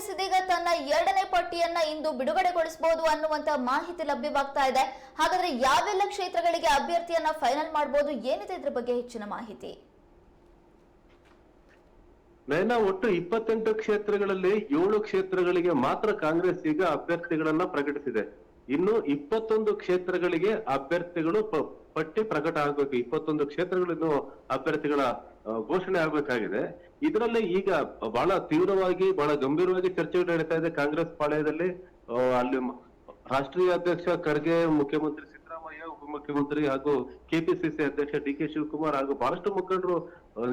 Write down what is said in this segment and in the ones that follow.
ಕಾಂಗ್ರೆಸ್ ಇದೀಗ ತನ್ನ ಎರಡನೇ ಪಟ್ಟಿಯನ್ನ ಇಂದು ಬಿಡುಗಡೆಗೊಳಿಸಬಹುದು ಅನ್ನುವಂತ ಮಾಹಿತಿ ಲಭ್ಯವಾಗ್ತಾ ಇದೆ. ಹಾಗಾದ್ರೆ ಯಾವೆಲ್ಲ ಕ್ಷೇತ್ರಗಳಿಗೆ ಅಭ್ಯರ್ಥಿಯನ್ನ ಫೈನಲ್ ಮಾಡಬಹುದು ಏನಿದೆ ಇದ್ರ ಬಗ್ಗೆ ಹೆಚ್ಚಿನ ಮಾಹಿತಿ? ನಯನ ಒಟ್ಟು ಇಪ್ಪತ್ತೆಂಟು ಕ್ಷೇತ್ರಗಳಲ್ಲಿ ಏಳು ಕ್ಷೇತ್ರಗಳಿಗೆ ಮಾತ್ರ ಕಾಂಗ್ರೆಸ್ ಈಗ ಅಭ್ಯರ್ಥಿಗಳನ್ನ ಪ್ರಕಟಿಸಿದೆ. ಇನ್ನು ಇಪ್ಪತ್ತೊಂದು ಕ್ಷೇತ್ರಗಳಿಗೆ ಅಭ್ಯರ್ಥಿಗಳು ಪಟ್ಟಿ ಪ್ರಕಟ ಆಗ್ಬೇಕು. ಇಪ್ಪತ್ತೊಂದು ಕ್ಷೇತ್ರಗಳು ಅಭ್ಯರ್ಥಿಗಳ ಘೋಷಣೆ ಆಗ್ಬೇಕಾಗಿದೆ. ಇದರಲ್ಲಿ ಈಗ ಬಹಳ ತೀವ್ರವಾಗಿ, ಬಹಳ ಗಂಭೀರವಾಗಿ ಚರ್ಚೆ ನಡೀತಾ ಇದೆ ಕಾಂಗ್ರೆಸ್ ಪಾಳ್ಯದಲ್ಲಿ. ಅಲ್ಲಿ ರಾಷ್ಟ್ರೀಯ ಅಧ್ಯಕ್ಷ ಖರ್ಗೆ, ಮುಖ್ಯಮಂತ್ರಿ ಸಿದ್ದರಾಮಯ್ಯ, ಉಪಮುಖ್ಯಮಂತ್ರಿ ಹಾಗೂ ಕೆಪಿಸಿಸಿ ಅಧ್ಯಕ್ಷ ಡಿ ಕೆ ಶಿವಕುಮಾರ್ ಹಾಗೂ ಬಹಳಷ್ಟು ಮುಖಂಡರು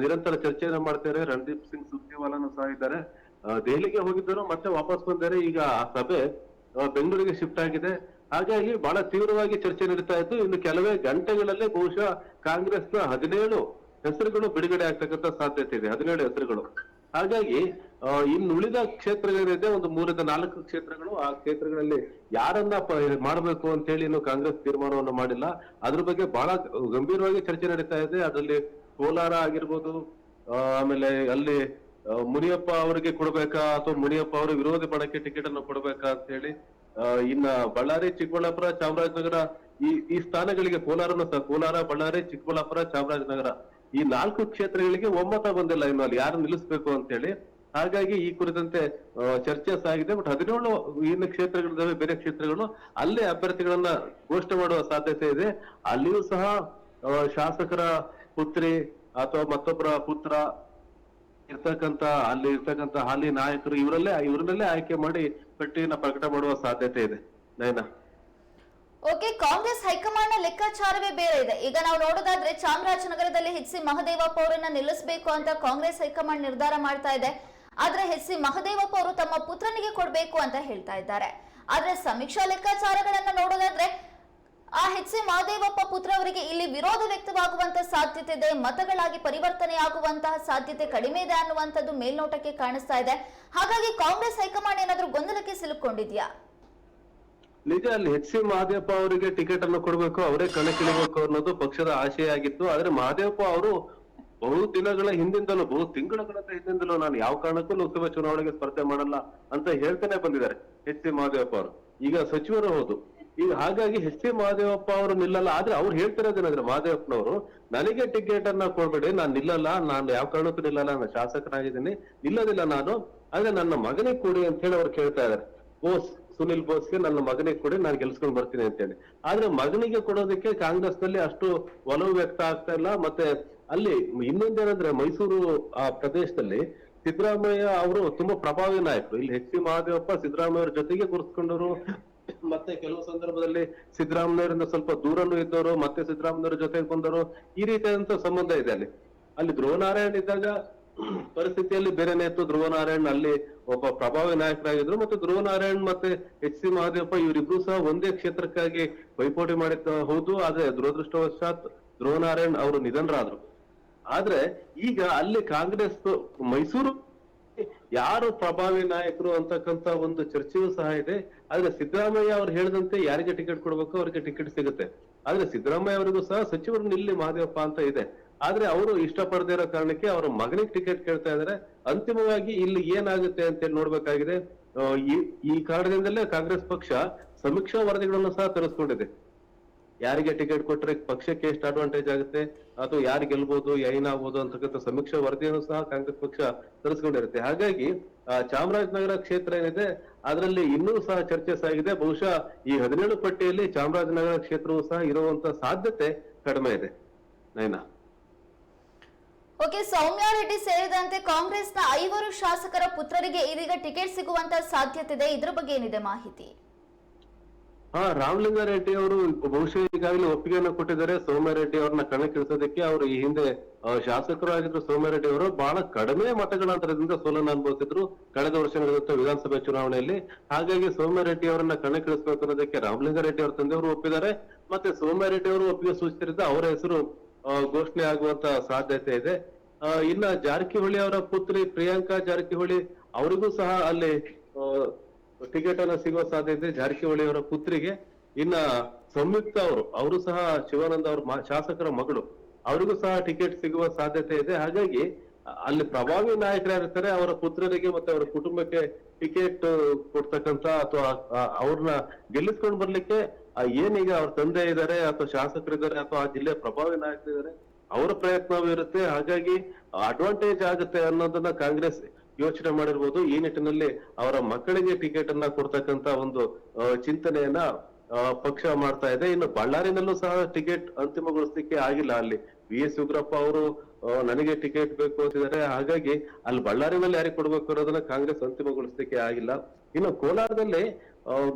ನಿರಂತರ ಚರ್ಚೆಯನ್ನು ಮಾಡ್ತಾರೆ. ರಣದೀಪ್ ಸಿಂಗ್ ಸುರ್ಜೇವಾಲಾನು ಸಹ ಇದ್ದಾರೆ. ದೆಹಲಿಗೆ ಹೋಗಿದ್ದರು, ಮತ್ತೆ ವಾಪಸ್ ಬಂದರೆ ಈಗ ಆ ಸಭೆ ಬೆಂಗಳೂರಿಗೆ ಶಿಫ್ಟ್ ಆಗಿದೆ. ಹಾಗಾಗಿ ಬಹಳ ತೀವ್ರವಾಗಿ ಚರ್ಚೆ ನಡೀತಾ ಇತ್ತು. ಇನ್ನು ಕೆಲವೇ ಗಂಟೆಗಳಲ್ಲೇ ಬಹುಶಃ ಕಾಂಗ್ರೆಸ್ನ ಹದಿನೇಳು ಹೆಸರುಗಳು ಬಿಡುಗಡೆ ಆಗ್ತಕ್ಕಂತ ಸಾಧ್ಯತೆ ಇದೆ. ಹದಿನೇಳು ಹೆಸರುಗಳು. ಹಾಗಾಗಿ ಇನ್ನು ಉಳಿದ ಕ್ಷೇತ್ರಗಳೇನಿದೆ, ಒಂದು ಮೂರಿಂದ ನಾಲ್ಕು ಕ್ಷೇತ್ರಗಳು, ಆ ಕ್ಷೇತ್ರಗಳಲ್ಲಿ ಯಾರನ್ನ ಮಾಡಬೇಕು ಅಂತ ಹೇಳಿ ಇನ್ನು ಕಾಂಗ್ರೆಸ್ ತೀರ್ಮಾನವನ್ನು ಮಾಡಿಲ್ಲ. ಅದ್ರ ಬಗ್ಗೆ ಬಹಳ ಗಂಭೀರವಾಗಿ ಚರ್ಚೆ ನಡೀತಾ ಇದೆ. ಅದರಲ್ಲಿ ಕೋಲಾರ ಆಗಿರ್ಬೋದು ಆಮೇಲೆ ಅಲ್ಲಿ ಮುನಿಯಪ್ಪ ಅವರಿಗೆ ಕೊಡ್ಬೇಕಾ ಅಥವಾ ಮುನಿಯಪ್ಪ ಅವರು ವಿರೋಧಿ ಬಣಕ್ಕೆ ಟಿಕೆಟ್ ಅನ್ನು ಕೊಡ್ಬೇಕಾ ಅಂತ ಹೇಳಿ ಇನ್ನ ಬಳ್ಳಾರಿ, ಚಿಕ್ಕಬಳ್ಳಾಪುರ, ಚಾಮರಾಜನಗರ ಈ ಈ ಸ್ಥಾನಗಳಿಗೆ ಕೋಲಾರನ ಕೋಲಾರ, ಬಳ್ಳಾರಿ, ಚಿಕ್ಕಬಳ್ಳಾಪುರ, ಚಾಮರಾಜನಗರ ಈ ನಾಲ್ಕು ಕ್ಷೇತ್ರಗಳಿಗೆ ಒಮ್ಮತ ಬಂದಿಲ್ಲ ಇನ್ನು ಅಲ್ಲಿ ಯಾರು ನಿಲ್ಲಿಸ್ಬೇಕು ಅಂತ ಹೇಳಿ. ಹಾಗಾಗಿ ಈ ಕುರಿತಂತೆ ಚರ್ಚೆ ಸಾಗಿದೆ. ಬಟ್ ಹದಿನೇಳು ಇನ್ನು ಕ್ಷೇತ್ರಗಳಿದ್ದಾವೆ, ಬೇರೆ ಕ್ಷೇತ್ರಗಳು. ಅಲ್ಲೇ ಅಭ್ಯರ್ಥಿಗಳನ್ನ ಘೋಷಣೆ ಮಾಡುವ ಸಾಧ್ಯತೆ ಇದೆ. ಅಲ್ಲಿಯೂ ಸಹ ಶಾಸಕರ ಪುತ್ರಿ ಅಥವಾ ಮತ್ತೊಬ್ಬರ ಪುತ್ರ ಇರ್ತಕ್ಕಂತ ಅಲ್ಲಿ ಇರ್ತಕ್ಕಂತ ಹಾಲಿ ನಾಯಕರು ಇವರಲ್ಲೇ ಇವರನ್ನಲ್ಲೇ ಆಯ್ಕೆ ಮಾಡಿ ಪಟ್ಟಿಯನ್ನ ಪ್ರಕಟ ಮಾಡುವ ಸಾಧ್ಯತೆ ಇದೆ. ನಯನ? ಓಕೆ, ಕಾಂಗ್ರೆಸ್ ಹೈಕಮಾಂಡ್ನ ಲೆಕ್ಕಾಚಾರವೇ ಬೇರೆ ಇದೆ. ಈಗ ನಾವು ನೋಡೋದಾದ್ರೆ ಚಾಮರಾಜನಗರದಲ್ಲಿ ಹೆಚ್ ಸಿ ಮಹದೇವಪ್ಪ ಅವರನ್ನ ನಿಲ್ಲಿಸಬೇಕು ಅಂತ ಕಾಂಗ್ರೆಸ್ ಹೈಕಮಾಂಡ್ ನಿರ್ಧಾರ ಮಾಡ್ತಾ ಇದೆ. ಆದ್ರೆ ಹೆಚ್ ಸಿ ಮಹದೇವಪ್ಪ ಅವರು ತಮ್ಮ ಪುತ್ರನಿಗೆ ಕೊಡಬೇಕು ಅಂತ ಹೇಳ್ತಾ ಇದ್ದಾರೆ. ಆದ್ರೆ ಸಮೀಕ್ಷಾ ಲೆಕ್ಕಾಚಾರಗಳನ್ನ ನೋಡೋದಾದ್ರೆ, ಆ ಹೆಚ್ ಸಿ ಮಹದೇವಪ್ಪ ಪುತ್ರ ಅವರಿಗೆ ಇಲ್ಲಿ ವಿರೋಧ ವ್ಯಕ್ತವಾಗುವಂತ ಸಾಧ್ಯತೆ ಇದೆ. ಮತಗಳಾಗಿ ಪರಿವರ್ತನೆ ಆಗುವಂತಹ ಸಾಧ್ಯತೆ ಕಡಿಮೆ ಇದೆ ಅನ್ನುವಂಥದ್ದು ಮೇಲ್ನೋಟಕ್ಕೆ ಕಾಣಿಸ್ತಾ ಇದೆ. ಹಾಗಾಗಿ ಕಾಂಗ್ರೆಸ್ ಹೈಕಮಾಂಡ್ ಏನಾದರೂ ಗೊಂದಲಕ್ಕೆ ಸಿಲುಕೊಂಡಿದ್ಯಾ? ನಿಜ ಅಲ್ಲಿ ಎಚ್ ಸಿ ಮಹದೇವಪ್ಪ ಅವರಿಗೆ ಟಿಕೆಟ್ ಅನ್ನು ಕೊಡಬೇಕು, ಅವರೇ ಕಣಕ್ಕಿಳಿಬೇಕು ಅನ್ನೋದು ಪಕ್ಷದ ಆಶೆಯಾಗಿತ್ತು. ಆದ್ರೆ ಮಹದೇವಪ್ಪ ಅವರು ಬಹು ದಿನಗಳ ಹಿಂದಿಂದಲೂ, ಬಹು ತಿಂಗಳ ಹಿಂದಿಂದಲೂ ನಾನು ಯಾವ ಕಾರಣಕ್ಕೂ ಲೋಕಸಭಾ ಚುನಾವಣೆಗೆ ಸ್ಪರ್ಧೆ ಮಾಡಲ್ಲ ಅಂತ ಹೇಳ್ತಾನೆ ಬಂದಿದ್ದಾರೆ ಎಚ್ ಸಿ ಮಹದೇವಪ್ಪ ಅವರು. ಈಗ ಸಚಿವರು ಹೌದು. ಈಗ ಹಾಗಾಗಿ ಎಚ್ ಸಿ ಮಹದೇವಪ್ಪ ಅವರು ನಿಲ್ಲಲ್ಲ. ಆದ್ರೆ ಅವ್ರು ಹೇಳ್ತಿರೋದೇನಂದ್ರೆ ಮಹದೇವಪ್ಪನವರು ನನಗೆ ಟಿಕೆಟ್ ಅನ್ನ ಕೊಡ್ಬೇಡಿ. ನಾನು ನಿಲ್ಲಲ್ಲ. ನಾನು ಯಾವ ಕಾರಣಕ್ಕೂ ನಿಲ್ಲಲ್ಲ. ನಾನು ಶಾಸಕನಾಗಿದ್ದೀನಿ. ನಿಲ್ಲೋದಿಲ್ಲ ನಾನು. ಆದ್ರೆ ನನ್ನ ಮಗನಿಗೆ ಕೊಡಿ ಅಂತ ಹೇಳಿ ಅವ್ರು ಕೇಳ್ತಾ ಇದ್ದಾರೆ. ಬೋಸ್ ಸುನಿಲ್ ಬೋಸ್ಗೆ ನನ್ನ ಮಗನಿಗೆ ಕೊಡಿ, ನಾನು ಗೆಲ್ಸ್ಕೊಂಡ್ ಬರ್ತೀನಿ ಅಂತ ಹೇಳಿ ಆದ್ರೆ ಮಗನಿಗೆ ಕೊಡೋದಕ್ಕೆ ಕಾಂಗ್ರೆಸ್ನಲ್ಲಿ ಅಷ್ಟು ಒಲವು ವ್ಯಕ್ತ ಆಗ್ತಾ ಇಲ್ಲ. ಮತ್ತೆ ಅಲ್ಲಿ ಇನ್ನೊಂದೇನಂದ್ರೆ ಮೈಸೂರು, ಆ, ಪ್ರದೇಶದಲ್ಲಿ ಸಿದ್ದರಾಮಯ್ಯ ಅವರು ತುಂಬಾ ಪ್ರಭಾವಿ ನಾಯಕರು. ಇಲ್ಲಿ ಎಚ್ ಸಿ ಮಹಾದೇವಪ್ಪ ಸಿದ್ದರಾಮಯ್ಯ ಜೊತೆಗೆ ಗುರುತಿಸ್ಕೊಂಡವರು ಮತ್ತೆ ಕೆಲವು ಸಂದರ್ಭದಲ್ಲಿ ಸಿದ್ದರಾಮಯ್ಯರಿಂದ ಸ್ವಲ್ಪ ದೂರಲ್ಲೂ ಇದ್ದವರು, ಮತ್ತೆ ಸಿದ್ದರಾಮಯ್ಯವ್ರ ಜೊತೆಗೆ ಬಂದವರು. ಈ ರೀತಿಯಾದಂತ ಸಂಬಂಧ ಇದೆ ಅಲ್ಲಿ. ಅಲ್ಲಿ ಧ್ರುವನಾರಾಯಣ್ ಇದ್ದಾಗ ಪರಿಸ್ಥಿತಿಯಲ್ಲಿ ಬೇರೆನೇ ಇತ್ತು. ಧ್ರುವನಾರಾಯಣ್ ಅಲ್ಲಿ ಒಬ್ಬ ಪ್ರಭಾವಿ ನಾಯಕರಾಗಿದ್ರು. ಮತ್ತೆ ಧ್ರುವನಾರಾಯಣ್ ಮತ್ತೆ ಎಚ್ ಸಿ ಮಹಾದೇವಪ್ಪ ಇವರಿಬ್ರು ಸಹ ಒಂದೇ ಕ್ಷೇತ್ರಕ್ಕಾಗಿ ಪೈಪೋಟಿ ಮಾಡಿದ್ದ ಹೌದು. ಆದ್ರೆ ದುರದೃಷ್ಟವಶಾತ್ ಧ್ರುವನಾರಾಯಣ್ ಅವರು ನಿಧನರಾದ್ರು. ಆದ್ರೆ ಈಗ ಅಲ್ಲಿ ಕಾಂಗ್ರೆಸ್ ಮೈಸೂರು ಯಾರು ಪ್ರಭಾವಿ ನಾಯಕರು ಅಂತಕ್ಕಂತ ಒಂದು ಚರ್ಚೆಯೂ ಸಹ ಇದೆ. ಆದ್ರೆ ಸಿದ್ದರಾಮಯ್ಯ ಅವ್ರು ಹೇಳಿದಂತೆ ಯಾರಿಗೆ ಟಿಕೆಟ್ ಕೊಡ್ಬೇಕು ಅವ್ರಿಗೆ ಟಿಕೆಟ್ ಸಿಗುತ್ತೆ. ಆದ್ರೆ ಸಿದ್ದರಾಮಯ್ಯ ಅವರಿಗೂ ಸಹ ಸಚಿವರು ನಿಲ್ಲಿ ಮಹಾದೇವಪ್ಪ ಅಂತ ಇದೆ. ಆದ್ರೆ ಅವರು ಇಷ್ಟಪಡದೇ ಇರೋ ಕಾರಣಕ್ಕೆ ಅವರ ಮಗನಿಗೆ ಟಿಕೆಟ್ ಕೇಳ್ತಾ ಇದಾರೆ. ಅಂತಿಮವಾಗಿ ಇಲ್ಲಿ ಏನಾಗುತ್ತೆ ಅಂತ ಹೇಳಿ ನೋಡ್ಬೇಕಾಗಿದೆ ಈ- ಕಾರಣದಿಂದಲೇ ಕಾಂಗ್ರೆಸ್ ಪಕ್ಷ ಸಮೀಕ್ಷಾ ವರದಿಗಳನ್ನು ಸಹ ತರಿಸ್ಕೊಂಡಿದೆ. ಯಾರಿಗೆ ಟಿಕೆಟ್ ಕೊಟ್ರೆ ಪಕ್ಷಕ್ಕೆ ಎಷ್ಟು ಅಡ್ವಾಂಟೇಜ್ ಆಗುತ್ತೆ, ಅಥವಾ ಯಾರು ಗೆಲ್ಬಹುದು ಏನಾಗ್ಬೋದು ಅಂತಕ್ಕಂಥ ಸಮೀಕ್ಷಾ ವರದಿಯನ್ನು ಸಹ ಕಾಂಗ್ರೆಸ್ ಪಕ್ಷ ತರಿಸ್ಕೊಂಡಿರುತ್ತೆ. ಹಾಗಾಗಿ ಚಾಮರಾಜನಗರ ಕ್ಷೇತ್ರ ಏನಿದೆ, ಅದರಲ್ಲಿ ಇನ್ನೂ ಸಹ ಚರ್ಚೆ ಸಾಗಿದೆ. ಬಹುಶಃ ಈ ಹದಿನೇಳು ಪಟ್ಟಿಯಲ್ಲಿ ಚಾಮರಾಜನಗರ ಕ್ಷೇತ್ರವೂ ಸಹ ಇರುವಂತ ಸಾಧ್ಯತೆ ಕಡಿಮೆ ಇದೆ. ನೈನಾ? ಓಕೆ, ಸೌಮ್ಯ ರೆಡ್ಡಿ ಸೇರಿದಂತೆ ಕಾಂಗ್ರೆಸ್ನ ಐವರು ಶಾಸಕರ ಪುತ್ರರಿಗೆ ಇದೀಗ ಟಿಕೆಟ್ ಸಿಗುವಂತ ಸಾಧ್ಯತೆ ಇದೆ ಇದ್ರ ಬಗ್ಗೆ ಏನಿದೆ ಮಾಹಿತಿ? ಹಾ ರಾಮಲಿಂಗಾರೆಡ್ಡಿ ಅವರು ಬಹುಶಃ ಈಗಾಗಲೇ ಒಪ್ಪಿಗೆಯನ್ನು ಕೊಟ್ಟಿದ್ದಾರೆ. ಸೋಮ್ಯಾರೆಡ್ಡಿ ಅವ್ರನ್ನ ಕಣಕ್ಕಿಳಿಸೋದಕ್ಕೆ ಅವರು ಈ ಹಿಂದೆ ಶಾಸಕರು ಆಗಿದ್ರು ಸೋಮ್ಯಾರೆಡ್ಡಿ ಅವರು ಬಹಳ ಕಡಿಮೆ ಮತಗಳ ಅಂತರದಿಂದ ಸೋಲನ್ನು ಅನುಭವಿಸಿದ್ರು. ಕಳೆದ ವರ್ಷ ನಡೆದಂತ ವಿಧಾನಸಭೆ ಚುನಾವಣೆಯಲ್ಲಿ. ಹಾಗಾಗಿ ಸೋಮ್ಯಾರೆಡ್ಡಿ ಅವರನ್ನ ಕಣಕ್ಕಿಳಿಸಬೇಕು ಅನ್ನೋದಕ್ಕೆ ರಾಮಲಿಂಗಾರೆಡ್ಡಿ ಅವರ ತಂದೆಯವರು ಒಪ್ಪಿದ್ದಾರೆ. ಮತ್ತೆ ಸೋಮ್ಯಾರೆಡ್ಡಿ ಅವರು ಒಪ್ಪಿಗೆ ಸೂಚಿಸಿದ್ರಿಂದ ಅವರ ಹೆಸರು ಘೋಷಣೆ ಆಗುವಂತ ಸಾಧ್ಯತೆ ಇದೆ. ಇನ್ನ ಜಾರಕಿಹೊಳಿ ಅವರ ಪುತ್ರಿ ಪ್ರಿಯಾಂಕಾ ಜಾರಕಿಹೊಳಿ, ಅವರಿಗೂ ಸಹ ಅಲ್ಲಿ ಟಿಕೆಟ್ ಅನ್ನ ಸಿಗುವ ಸಾಧ್ಯತೆ ಜಾರಕಿಹೊಳಿ ಅವರ ಪುತ್ರಿಗೆ, ಇನ್ನ ಸಂಯುಕ್ತ ಅವರು ಅವರು ಸಹ ಶಿವಾನಂದ ಅವ್ರ ಶಾಸಕರ ಮಗಳು, ಅವರಿಗೂ ಸಹ ಟಿಕೆಟ್ ಸಿಗುವ ಸಾಧ್ಯತೆ ಇದೆ. ಹಾಗಾಗಿ, ಅಲ್ಲಿ ಪ್ರಭಾವಿ ನಾಯಕರು ಇರ್ತಾರೆ, ಅವರ ಪುತ್ರರಿಗೆ ಮತ್ತೆ ಅವರ ಕುಟುಂಬಕ್ಕೆ ಟಿಕೆಟ್ ಕೊಡ್ತಕ್ಕಂತ ಅಥವಾ ಅವ್ರನ್ನ ಗೆಲ್ಲಿಸ್ಕೊಂಡ್ ಬರ್ಲಿಕ್ಕೆ ಏನೀಗ ಅವ್ರ ತಂದೆ ಇದ್ದಾರೆ ಅಥವಾ ಶಾಸಕರಿದ್ದಾರೆ ಅಥವಾ ಆ ಜಿಲ್ಲೆ ಪ್ರಭಾವಿ ನಾಯಕರಿದ್ದಾರೆ ಅವರ ಪ್ರಯತ್ನವೂ ಇರುತ್ತೆ. ಹಾಗಾಗಿ ಅಡ್ವಾಂಟೇಜ್ ಆಗುತ್ತೆ ಅನ್ನೋದನ್ನ ಕಾಂಗ್ರೆಸ್ ಯೋಚನೆ ಮಾಡಿರ್ಬೋದು. ಈ ನಿಟ್ಟಿನಲ್ಲಿ ಅವರ ಮಕ್ಕಳಿಗೆ ಟಿಕೆಟ್ ಅನ್ನ ಕೊಡ್ತಕ್ಕಂತ ಒಂದು ಚಿಂತನೆಯನ್ನ ಪಕ್ಷ ಮಾಡ್ತಾ ಇದೆ. ಇನ್ನು ಬಳ್ಳಾರಿನಲ್ಲೂ ಸಹ ಟಿಕೆಟ್ ಅಂತಿಮಗೊಳಿಸ್ಲಿಕ್ಕೆ ಆಗಿಲ್ಲ. ಅಲ್ಲಿ ವಿ ಎಸ್ ಉಗ್ರಪ್ಪ ಅವರು ನನಗೆ ಟಿಕೆಟ್ ಬೇಕು ಅಂತಿದ್ದಾರೆ. ಹಾಗಾಗಿ ಅಲ್ಲಿ ಬಳ್ಳಾರಿನಲ್ಲಿ ಯಾರಿಗೆ ಕೊಡ್ಬೇಕು ಅನ್ನೋದನ್ನ ಕಾಂಗ್ರೆಸ್ ಅಂತಿಮಗೊಳಿಸ್ಲಿಕ್ಕೆ ಆಗಿಲ್ಲ. ಇನ್ನು ಕೋಲಾರದಲ್ಲಿ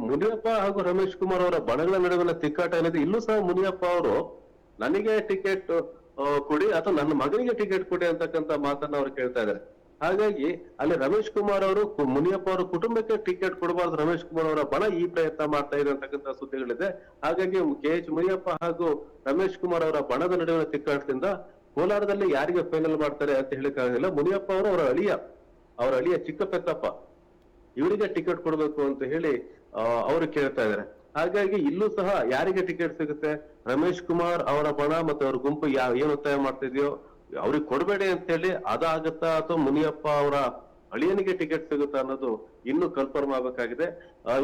ಮುನಿಯಪ್ಪ ಹಾಗೂ ರಮೇಶ್ ಕುಮಾರ್ ಅವರ ಬಣಗಳ ನಡುವಿನ ತಿಕ್ಕಾಟ ಏನಿದೆ, ಇಲ್ಲೂ ಸಹ ಮುನಿಯಪ್ಪ ಅವರು, ನನಗೆ ಟಿಕೆಟ್ ಕೊಡಿ ಅಥವಾ ನನ್ನ ಮಗನಿಗೆ ಟಿಕೆಟ್ ಕೊಡಿ ಅಂತಕ್ಕಂತ ಮಾತನ್ನ ಅವ್ರು ಕೇಳ್ತಾ ಇದ್ದಾರೆ ಹಾಗಾಗಿ ಅಲ್ಲಿ ರಮೇಶ್ ಕುಮಾರ್ ಅವರು ಮುನಿಯಪ್ಪ ಅವರ ಕುಟುಂಬಕ್ಕೆ ಟಿಕೆಟ್ ಕೊಡಬಾರ್ದು ರಮೇಶ್ ಕುಮಾರ್ ಅವರ ಬಣ ಈ ಪ್ರಯತ್ನ ಮಾಡ್ತಾ ಇದೆ ಅಂತಕ್ಕಂತ ಸುದ್ದಿಗಳಿದೆ. ಹಾಗಾಗಿ ಕೆ ಎಚ್ ಮುನಿಯಪ್ಪ ಹಾಗೂ ರಮೇಶ್ ಕುಮಾರ್ ಅವರ ಬಣದ ನಡುವಿನ ತಿಕ್ಕಾಟದಿಂದ ಕೋಲಾರದಲ್ಲಿ ಯಾರಿಗೆ ಫೈನಲ್ ಮಾಡ್ತಾರೆ ಅಂತ ಹೇಳಿಕ್ಕಾಗಿಲ್ಲ ಮುನಿಯಪ್ಪ ಅವರು ಅವರ ಅಳಿಯ ಅವರ ಅಳಿಯ ಚಿಕ್ಕ ಪೆತ್ತಪ್ಪ ಇವರಿಗೆ ಟಿಕೆಟ್ ಕೊಡಬೇಕು ಅಂತ ಹೇಳಿ ಅವರು ಕೇಳ್ತಾ ಇದ್ದಾರೆ ಹಾಗಾಗಿ ಇಲ್ಲೂ ಸಹ ಯಾರಿಗೆ ಟಿಕೆಟ್ ಸಿಗುತ್ತೆ? ರಮೇಶ್ ಕುಮಾರ್ ಅವರ ಬಣ ಮತ್ತೆ ಅವ್ರ ಗುಂಪು ಯಾವ ಏನ್ ಒತ್ತಾಯ ಮಾಡ್ತಾ ಇದೆಯೋ ಅವ್ರಿಗೆ ಕೊಡಬೇಡಿ ಅಂತ ಹೇಳಿ ಅದಾಗತ್ತಾ ಅಥವಾ ಮುನಿಯಪ್ಪ ಅವರ ಅಳಿಯನಿಗೆ ಟಿಕೆಟ್ ಸಿಗುತ್ತಾ ಅನ್ನೋದು ಇನ್ನು ಕನ್ಫರ್ಮ್ ಆಗಬೇಕಾಗಿದೆ.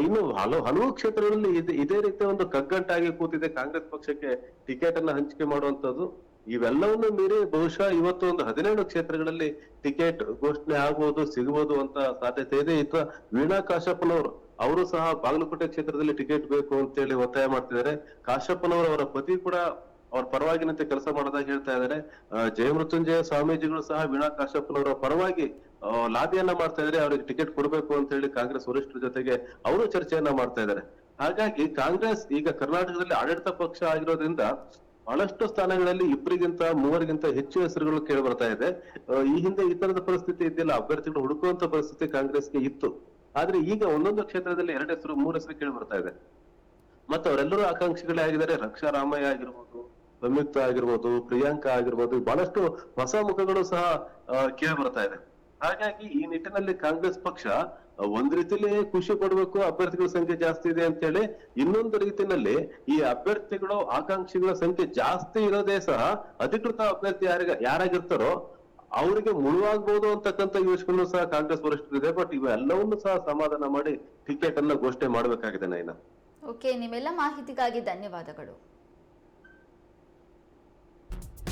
ಇನ್ನು ಹಲವು ಹಲವು ಕ್ಷೇತ್ರಗಳಲ್ಲಿ ಇದೇ ರೀತಿ ಒಂದು ಕಗ್ಗಂಟಾಗಿ ಕೂತಿದೆ ಕಾಂಗ್ರೆಸ್ ಪಕ್ಷಕ್ಕೆ ಟಿಕೆಟ್ ಅನ್ನ ಹಂಚಿಕೆ ಮಾಡುವಂತದ್ದು ಇವೆಲ್ಲವನ್ನು ಮೀರಿ ಬಹುಶಃ ಇವತ್ತು ಒಂದು ಹದಿನೇಳು ಕ್ಷೇತ್ರಗಳಲ್ಲಿ ಟಿಕೆಟ್ ಘೋಷಣೆ ಆಗ್ಬೋದು ಸಿಗಬಹುದು ಅಂತ ಸಾಧ್ಯತೆ ಇದೆ. ಇತ್ತ ವೀಣಾ ಕಾಶಪ್ಪನವರು ಅವರು ಸಹ ಬಾಗಲಕೋಟೆ ಕ್ಷೇತ್ರದಲ್ಲಿ ಟಿಕೆಟ್ ಬೇಕು ಅಂತ ಹೇಳಿ ಒತ್ತಾಯ ಮಾಡ್ತಿದ್ದಾರೆ. ಕಾಶಪ್ಪನವರು ಅವರ ಪತಿ ಕೂಡ ಅವ್ರ ಪರವಾಗಿನಂತೆ ಕೆಲಸ ಮಾಡೋದಾಗಿ ಹೇಳ್ತಾ ಇದ್ದಾರೆ. ಜಯಮೃತ್ಯುಂಜಯ ಸ್ವಾಮೀಜಿಗಳು ಸಹ ವೀಣಾ ಕಾಶಪ್ಪನವರ ಪರವಾಗಿ ಲಾಬಿಯನ್ನ ಮಾಡ್ತಾ ಇದ್ದಾರೆ. ಅವರಿಗೆ ಟಿಕೆಟ್ ಕೊಡಬೇಕು ಅಂತ ಹೇಳಿ ಕಾಂಗ್ರೆಸ್ ವರಿಷ್ಠರ ಜೊತೆಗೆ ಅವರು ಚರ್ಚೆಯನ್ನ ಮಾಡ್ತಾ ಇದ್ದಾರೆ. ಹಾಗಾಗಿ ಕಾಂಗ್ರೆಸ್ ಈಗ ಕರ್ನಾಟಕದಲ್ಲಿ ಆಡಳಿತ ಪಕ್ಷ ಆಗಿರೋದ್ರಿಂದ ಬಹಳಷ್ಟು ಸ್ಥಾನಗಳಲ್ಲಿ ಇಬ್ಬರಿಗಿಂತ ಮೂವರಿಗಿಂತ ಹೆಚ್ಚು ಹೆಸರುಗಳು ಕೇಳಿ ಬರ್ತಾ ಇದೆ. ಈ ಹಿಂದೆ ಈ ತರದ ಪರಿಸ್ಥಿತಿ ಇದ್ದಿಲ್ಲ. ಅಭ್ಯರ್ಥಿಗಳು ಹುಡುಕುವಂತ ಪರಿಸ್ಥಿತಿ ಕಾಂಗ್ರೆಸ್ಗೆ ಇತ್ತು. ಆದ್ರೆ ಈಗ ಒಂದೊಂದು ಕ್ಷೇತ್ರದಲ್ಲಿ ಎರಡು ಹೆಸರು, ಮೂರು ಹೆಸರು ಕೇಳಿ ಬರ್ತಾ ಇದೆ. ಮತ್ತೆ ಅವರೆಲ್ಲರೂ ಆಕಾಂಕ್ಷಿಗಳೇ ಆಗಿದ್ದಾರೆ. ರಕ್ಷಾ ರಾಮಯ್ಯ ಆಗಿರ್ಬೋದು ಸಂಯುಕ್ತ ಆಗಿರ್ಬೋದು, ಪ್ರಿಯಾಂಕಾ ಆಗಿರ್ಬೋದು, ಬಹಳಷ್ಟು ಹೊಸ ಮುಖಗಳು ಸಹ ಕೇಳಿ ಬರ್ತಾ ಇದೆ. ಹಾಗಾಗಿ ಈ ನಿಟ್ಟಿನಲ್ಲಿ ಕಾಂಗ್ರೆಸ್ ಪಕ್ಷ ಒಂದ್ ರೀತಿಲಿ ಖುಷಿ ಪಡ್ಬೇಕು, ಅಭ್ಯರ್ಥಿಗಳ ಸಂಖ್ಯೆ ಜಾಸ್ತಿ ಇದೆ ಅಂತ ಹೇಳಿ ಇನ್ನೊಂದು ರೀತಿನಲ್ಲಿ ಈ ಅಭ್ಯರ್ಥಿಗಳು, ಆಕಾಂಕ್ಷಿಗಳ ಸಂಖ್ಯೆ ಜಾಸ್ತಿ ಇರೋದೇ ಸಹ ಅಧಿಕೃತ ಅಭ್ಯರ್ಥಿ ಯಾರಿಗ, ಯಾರಾಗಿರ್ತಾರೋ ಅವರಿಗೆ ಮುಳುವಾಗ್ಬೋದು ಅಂತಕ್ಕಂಥ ಯೋಚನೆ ಸಹ ಕಾಂಗ್ರೆಸ್ ವರಿಷ್ಠರಿದೆ ಬಟ್ ಇವೆಲ್ಲವನ್ನು ಸಹ ಸಮಾಧಾನ ಮಾಡಿ ಟಿಕೆಟ್ ಅನ್ನ ಘೋಷಣೆ ಮಾಡಬೇಕಾಗಿದೆ ನೈನಾ. ಓಕೆ ನಿಮ್ಮೆಲ್ಲ ಮಾಹಿತಿಗಾಗಿ ಧನ್ಯವಾದಗಳು.